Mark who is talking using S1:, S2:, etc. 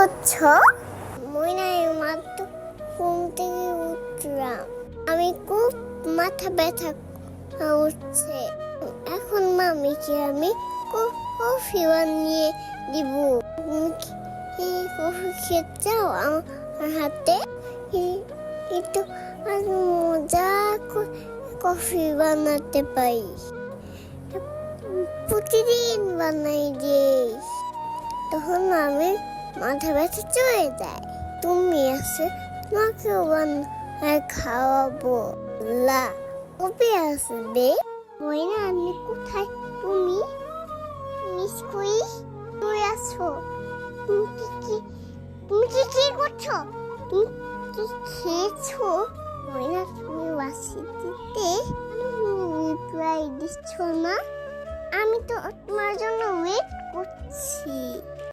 S1: করছ? ময়নাই মাত্র ঘুম থেকে উঠলাম। আমি খুব মাথা ব্যথা উঠছে এখন মামিকে আমি কফি বানিয়ে দিব। কফি খেতে চাও? আমার হাতে একটু মজা কফি বানাতে পারি। প্রতিদিন বানাই দিই। তখন আমি মাথা ব্যথা চলে যায়। তুমি তোমাকেও বানায় খাওয়াবো। লা, কবে আসবে? ময়না, আমি কোথায়? তুমি? মিস করি তুই আসো তুমি কি কি, তুমি কি কি করছ? তুমি কি খেয়েছো? ময়না, তুমি বাসি দিতে রিপ্লাই দিচ্ছ না? আমি তো তোমার